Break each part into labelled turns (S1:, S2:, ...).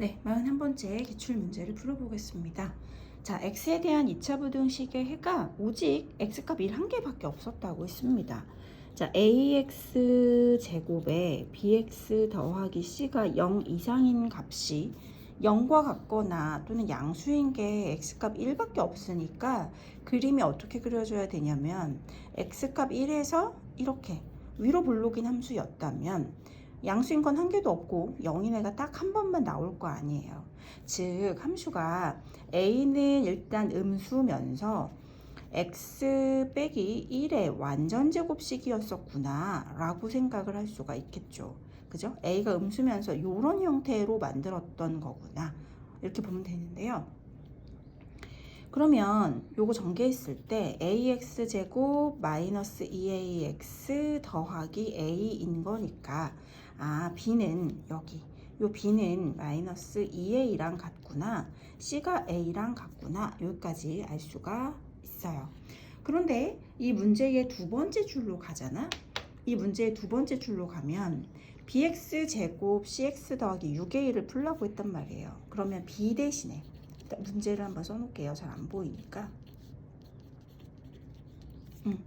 S1: 네, 41번째 기출 문제를 풀어보겠습니다. 자, x에 대한 2차 부등식의 해가 오직 x값 1한 개밖에 없었다고 했습니다. 자, ax 제곱에 bx 더하기 c가 0 이상인 값이 0과 같거나 또는 양수인 게 x값 1밖에 없으니까 그림이 어떻게 그려져야 되냐면 x값 1에서 이렇게 위로 볼록인 함수였다면 양수인 건 한 개도 없고 0인 애가 딱 한 번만 나올 거 아니에요. 즉 함수가 a는 일단 음수면서 x 빼기 1의 완전 제곱식이었었구나 라고 생각을 할 수가 있겠죠. 그죠? a가 음수면서 이런 형태로 만들었던 거구나 이렇게 보면 되는데요. 그러면 요거 전개했을 때 ax 제곱 마이너스 2ax 더하기 a인 거니까 아 b는 여기 요 b는 마이너스 2a랑 같구나 c가 a랑 같구나 여기까지 알 수가 있어요. 그런데 이 문제의 두 번째 줄로 가잖아. 이 문제의 두 번째 줄로 가면 bx 제곱 cx 더하기 6a를 풀라고 했단 말이에요. 그러면 b 대신에 일단 문제를 한번 써놓을게요. 잘 안 보이니까. 음.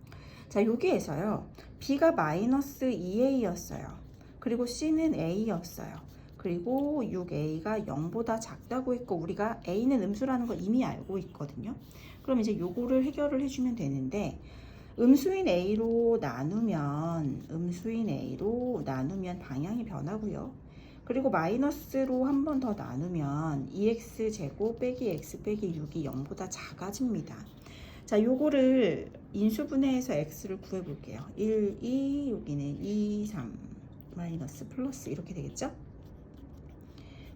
S1: 자, 여기에서요. b가 마이너스 2a였어요. 그리고 c는 a였어요. 그리고 6a가 0보다 작다고 했고 우리가 a는 음수라는 걸 이미 알고 있거든요. 그럼 이제 요거를 해결을 해주면 되는데 음수인 a로 나누면 음수인 a로 나누면 방향이 변하고요. 그리고 마이너스로 한 번 더 나누면 2x 제곱 빼기 x 빼기 6이 0보다 작아집니다. 자, 요거를 인수분해해서 x를 구해 볼게요. 1, 2, 여기는 2, 3, 마이너스 플러스 이렇게 되겠죠?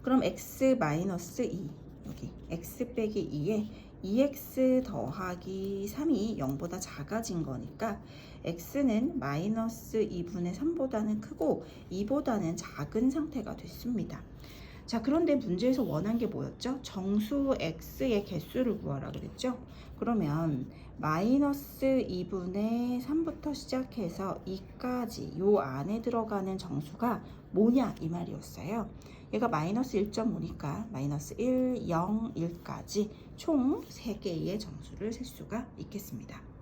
S1: 그럼 x 마이너스 2 여기 x 빼기 2에 2x 더하기 3이 0보다 작아진 거니까 x는 마이너스 2분의 3보다는 크고 2보다는 작은 상태가 됐습니다. 자 그런데 문제에서 원한 게 뭐였죠? 정수 x의 개수를 구하라 그랬죠? 그러면 마이너스 2분의 3부터 시작해서 2까지 요 안에 들어가는 정수가 뭐냐 이 말이었어요. 얘가 마이너스 1.5니까 마이너스 1, 0, 1까지 총 3개의 정수를 셀 수가 있겠습니다.